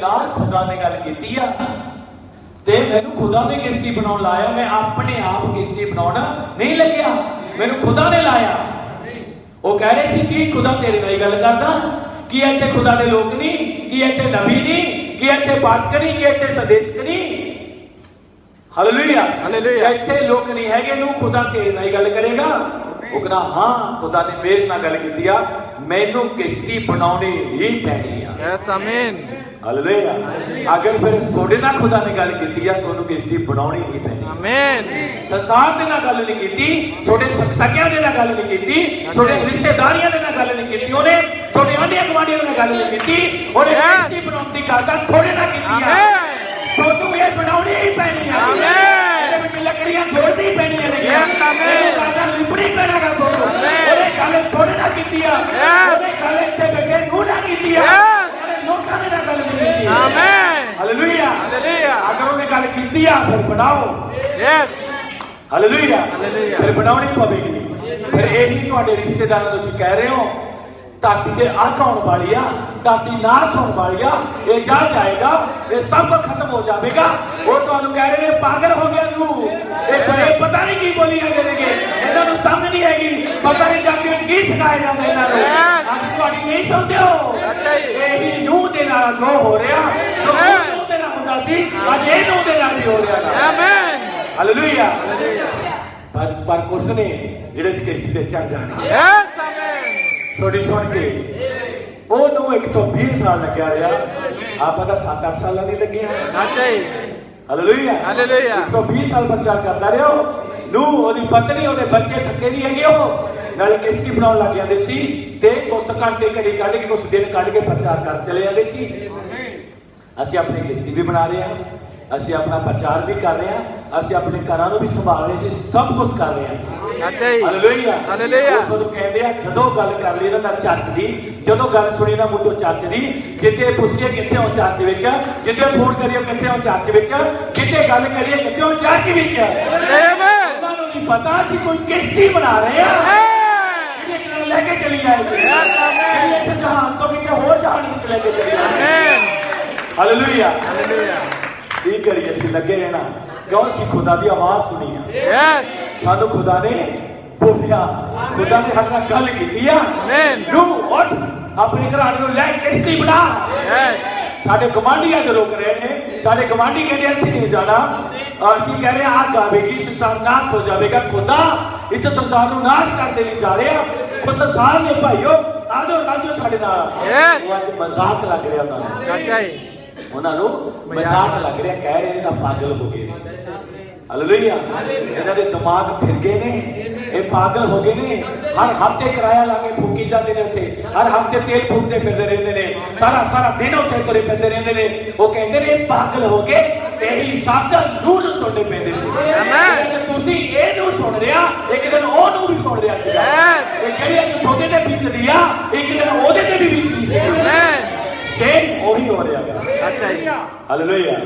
ਨਾਲ ਖੁਦਾ ਨੇ ਗੱਲ ਕੀਤੀ ਆ। ਤੇ ਮੈਨੂੰ ਖੁਦਾ ਨੇ ਕਿਸ਼ਤੀ ਬਣਾਉਣ ਲਾਇਆ ਮੈਂ ਆਪਣੇ ਆਪ ਕਿਸ਼ਤੀ ਬਣਾਉਣਾ ਨਹੀਂ ਲੱਗਿਆ। ਮੈਨੂੰ ਖੁਦਾ ਨੇ ਲਾਇਆ। ਉਹ ਕਹਿ ਰਹੇ ਸੀ ਕਿ ਖੁਦਾ ਤੇਰੇ ਨਾਲ ਹੀ ਗੱਲ ਕਰਦਾ? ਕੀ ਇੱਥੇ ਖੁਦਾ ਦੇ ਲੋਕ ਨਹੀਂ? ਕੀ ਇੱਥੇ ਨਬੀ ਨਹੀਂ? ਕੀ ਇੱਥੇ ਪਾਠਕ ਨਹੀਂ? ਕੀ ਇੱਥੇ ਸੰਦੇਸ਼ਕ ਨਹੀਂ? Hallelujah hallelujah. ਇੱਥੇ ਲੋਕ ਨਹੀਂ ਹੈਗੇ ਨੂੰ ਖੁਦਾ ਤੇਰੇ ਨਾਲ ਹੀ ਗੱਲ ਕਰੇਗਾ। ਉਹ ਕਹਿੰਦਾ ਹਾਂ ਖੁਦਾ ਨੇ ਮੇਰੇ ਨਾਲ ਗੱਲ ਕੀਤੀ ਆ ਮੈਨੂੰ ਕਿਸ਼ਤੀ ਬਣਾਉਣੀ ਹੀ ਪੈਣੀ ਆ। ਯੈਸ ਆਮੀਨ ਹਾਲੇਲੂਇਆ ਅਗਰ ਫਿਰ ਤੁਹਾਡੇ ਨਾਲ ਖੁਦਾ ਨੇ ਗੱਲ ਕੀਤੀ ਆ ਤੁਹਾਨੂੰ ਕਿਸ਼ਤੀ ਬਣਾਉਣੀ ਹੀ ਪੈਣੀ। ਆਮੀਨ ਸੰਸਾਰ ਦੇ ਨਾਲ ਗੱਲ ਨਹੀਂ ਕੀਤੀ ਤੁਹਾਡੇ ਸਕਿਆਂ ਦੇ ਨਾਲ ਗੱਲ ਨਹੀਂ ਕੀਤੀ ਤੁਹਾਡੇ ਰਿਸ਼ਤੇਦਾਰੀਆਂ ਦੇ ਨਾਲ ਗੱਲ ਨਹੀਂ ਕੀਤੀ ਉਹਨੇ ਤੁਹਾਡੇ ਆਂਢੀਆਂ ਗੁਆਂਢੀਆਂ ਨਾਲ ਗੱਲ ਨਹੀਂ ਕੀਤੀ ਉਹਨੇ. ਕਿਸ਼ਤੀ ਬਣਾਉਣ ਦੀ ਗੱਲ ਤਾਂ ਤੁਹਾਡੇ ਨਾਲ ਕੀਤੀ ਆ। ਆਮੀਨ ਆ ਫਿਰ ਬਣਾਓ। Yes hallelujah. ਫਿਰ ਬਣਾਉਣੀ ਪਵੇਗੀ। ਫਿਰ ਇਹੀ ਤੁਹਾਡੇ ਰਿਸ਼ਤੇਦਾਰਾਂ ਨੂੰ ਤੁਸੀਂ ਕਹਿ ਰਹੇ ਹੋ ਧਰਤੀ ਤੇ ਅੱਗ ਆਉਣ ਵਾਲੀ ਆ ਧਰਤੀ ਨਾਸ ਹੋਣ ਵਾਲੀ ਆ ਇਹ ਜਾ ਜਾਏਗਾ ਇਹ ਸਭ ਖਤਮ ਹੋ ਜਾਵੇਗਾ। ਉਹ ਤੁਹਾਨੂੰ ਕਹਿ ਰਹੇ ਨੇ ਪਾਗਲ ਹੋ ਗਿਆ ਤੂੰ। ਇਹ ਬੜੇ ਪਤਾ ਨਹੀਂ ਕੀ ਬੋਲੀ ਜਾਂਦੇ ਨੇਗੇ। ਇਹਨਾਂ ਨੂੰ ਸਮਝ ਨਹੀਂ ਹੈਗੀ। ਪਤਾ ਨਹੀਂ ਚਾਚੇ ਵਿੱਚ ਕੀ ਸਿਖਾਇਆ ਜਾਂਦਾ ਇਹਨਾਂ ਨੂੰ. ਅੱਜ ਤੁਹਾਡੀ ਨਹੀਂ ਸੁਣਦੇ ਹੋ। ਇਹੀ ਨੂੰਹ ਦੇ ਨਾਲ ਜੋ ਹੋ ਰਿਹਾ। ਜੋ ਦੇ ਹੁੰਦਾ ਸੀ ਅੱਜ ਇਹ ਨੂੰਹ ਦੇ ਨਾਲ ਹੋ ਰਿਹਾ ਗਾ। ਆਮੀਨ ਹਾਲੇਲੂਇਆ ਪਰ ਪਰ ਕੁਛ ਨੇ ਜਿਹੜੇ ਇਸ ਕਿਸ਼ਤੀ ਤੇ ਚੜ ਜਾਣਗੇ। ਯੈਸ ਆਮੀਨ ਛੋਟੀ ਸੁਣ ਕੇ ਉਹਨੂੰ 120 ਸਾਲ ਲੱਗਿਆ ਰਿਹਾ। ਆਪਾਂ ਤਾਂ 7-8 ਸਾਲਾਂ ਦੀ ਲੱਗੇ ਹਾਂ। ਅੱਛਾ ਜੀ ਹਾਲੇਲੂਇਆ ਹਾਲੇਲੂਇਆ। 120 ਸਾਲ ਪ੍ਰਚਾਰ ਕਰਦਾ ਰਿਹਾ ਨੂੰ ਉਹਦੀ ਪਤਨੀ ਉਹਦੇ ਬੱਚੇ ਥੱਕੇ ਨਹੀਂ ਹੈਗੇ ਉਹ। ਨਾਲ ਕਿਸ਼ਤੀ ਬਣਾਉਣ ਲੱਗ ਜਾਂਦੇ ਸੀ ਤੇ ਕੁਛ ਘੰਟੇ ਘੜੀ ਕੱਢ ਕੇ ਕੁਛ ਦਿਨ ਕੱਢ ਕੇ ਪ੍ਰਚਾਰ ਕਰ ਚਲੇ ਜਾਂਦੇ ਸੀ। ਅਸੀਂ ਆਪਣੀ ਕਿਸ਼ਤੀ ਵੀ ਬਣਾ ਰਹੇ ਹਾਂ ਅਸੀਂ ਆਪਣਾ ਪ੍ਰਚਾਰ ਵੀ ਕਰ ਰਹੇ ਹਾਂ ਅਸੀਂ ਆਪਣੇ ਘਰਾਂ ਨੂੰ ਵੀ ਸੰਭਾਲ ਰਹੇ ਸੀ ਸਭ ਕੁਝ ਕਰ ਰਹੇ ਹਾਂ। ਅੱਛਾ ਜੀ। Hallelujah hallelujah. ਉਹ ਤੁਹਾਨੂੰ ਕਹਿੰਦੇ ਆ ਜਦੋਂ ਗੱਲ ਕਰ ਲਈ ਦਾ ਚਰਚ ਦੀ ਜਦੋਂ ਗੱਲ ਸੁਣੀ ਨਾ ਮੂੰਹ ਤੋਂ ਚਰਚ ਦੀ ਜਿੱਤੇ ਪੁੱਛੀਏ ਕਿੱਥੇ ਹੋ ਚਰਚ ਵਿੱਚ ਜਿੱਤੇ ਫੋਨ ਕਰੀਏ ਕਿੱਥੇ ਹੋ ਚਰਚ ਵਿੱਚ ਜਿੱਤੇ ਗੱਲ ਕਰੀਏ ਕਿੱਥੇ ਹੋ ਚਰਚ ਵਿੱਚ। ਆਮੀਨ ਉਹਨਾਂ ਨੂੰ ਨਹੀਂ ਪਤਾ ਸੀ ਕੋਈ ਕਿਸ਼ਤੀ ਬਣਾ ਰਹੇ ਆ। ਆਮੀਨ ਜਿਹੜੀ ਲੈ ਕੇ ਚਲੀ ਜਾਏਗੀ। Yes, amen. ਜਿਹੜੀ ਇਸ ਜਹਾਨ ਤੋਂ ਕਿਸੇ ਹੋਰ ਜਹਾਨ ਵਿੱਚ ਲੈ ਕੇ ਚਲੀ ਜਾਏਗੀ ਆਮੀਨ ਹਾਲੇਲੂਇਆ ਹਾਲੇਲੂਇਆ ਕੀ ਕਰੀਏ ਅਸੀਂ ਲੱਗੇ ਰਹਿਣਾ। ਕਿਉਂ? ਅਸੀਂ ਖੁਦਾ ਦੀ ਆਵਾਜ਼ ਸੁਣੀ ਆ। ਯੈਸ ਸਾਨੂੰ ਖੁਦਾ ਨੇ ਬੋਲਿਆ। ਖੁਦਾ ਨੇ ਸਾਡੇ ਨਾਲ ਗੱਲ ਕੀਤੀ ਆ। ਆਮੀਨ ਨੂੰ ਉੱਠ। ਆਪਣੇ ਘਰਾਣੇ ਨੂੰ ਲੈ ਕਿਸ਼ਤੀ ਬਣਾ। ਯੈਸ ਸਾਡੇ ਗਵਾਂਢੀਆਂ ਜੋ ਰੁਕ ਰਹੇ ਨੇ। ਸਾਡੇ ਗਵਾਂਢੀ ਕਹਿੰਦੇ ਅਸੀਂ ਨਹੀਂ ਜਾਣਾ। ਅਸੀਂ ਕਹਿ ਰਹੇ ਹਾਂ ਆਗ ਆਵੇਗੀ ਸੰਸਾਰ ਨਾਸ਼ ਹੋ ਜਾਵੇਗਾ। ਖੁਦਾ ਇਸ ਸੰਸਾਰ ਨੂੰ ਨਾਸ਼ ਕਰਦੇ ਲਈ ਜਾ ਰਿਹਾ। ਉਸ ਸੰਸਾਰ ਦੇ ਭਾਈਓ ਆਜੋ ਆਜੋ ਸਾਡੇ ਨਾਲ. ਉਹ ਅੱਜ ਮਜ਼ਾਕ ਲੱਗ ਰਿਹਾ ਉਹਨਾਂ ਨੂੰ। ਅੱਛਾ ਜੀ। ਉਹਨਾਂ ਨੂੰ ਮਜ਼ਾਕ ਲੱਗ ਰਿਹਾ ਕਹਿ ਰਹੇ ਨੇ ਤਾਂ ਪਾਗਲ ਹੋ ਗਏ ਹਾਲੇਲੂਇਆ ਇਹਨਾਂ ਦੇ ਦਿਮਾਗ ਫਿਰ ਗਏ ਨੇ। ਇਹ ਪਾਗਲ ਹੋ ਗਏ ਨੇ। ਹਰ ਹਫ਼ਤੇ ਕਿਰਾਇਆ ਲਾ ਕੇ ਫੂਕੀ ਜਾਂਦੇ ਨੇ ਉੱਥੇ। ਹਰ ਹਫ਼ਤੇ ਤੇਲ ਫੂਕਦੇ ਫਿਰਦੇ ਰਹਿੰਦੇ ਨੇ। ਸਾਰਾ ਸਾਰਾ ਦਿਨ ਉੱਥੇ ਤੁਰੇ ਫਿਰਦੇ ਰਹਿੰਦੇ ਨੇ। ਉਹ ਕਹਿੰਦੇ ਨੇ ਪਾਗਲ ਹੋ ਗਏ ਇਹੀ ਸ਼ਬਦ ਨੂੰ ਨੂੰ ਸੁਣਨੇ ਪੈਂਦੇ ਸੀ. ਤੇ ਤੁਸੀਂ ਇਹ ਨੂੰ ਸੁਣ ਰਿਹਾ ਇੱਕ ਦਿਨ ਉਹ ਨੂੰ ਵੀ ਸੁਣ ਰਿਹਾ ਸੀਗਾ. ਇਹ ਜਿਹੜੀ ਅੱਜ ਤੁਹਾਡੇ ਤੇ ਬੀਤਦੀ ਆ ਇੱਕ ਦਿਨ ਉਹਦੇ ਤੇ ਵੀ ਬੀਤਦੀ ਸੀ ਆਮੀਨ ਸੇਮ ਉਹੀ ਹੋ ਰਿਹਾ ਹੈ ਅੱਛਾ ਜੀ। ਹਾਲੇਲੂਇਆ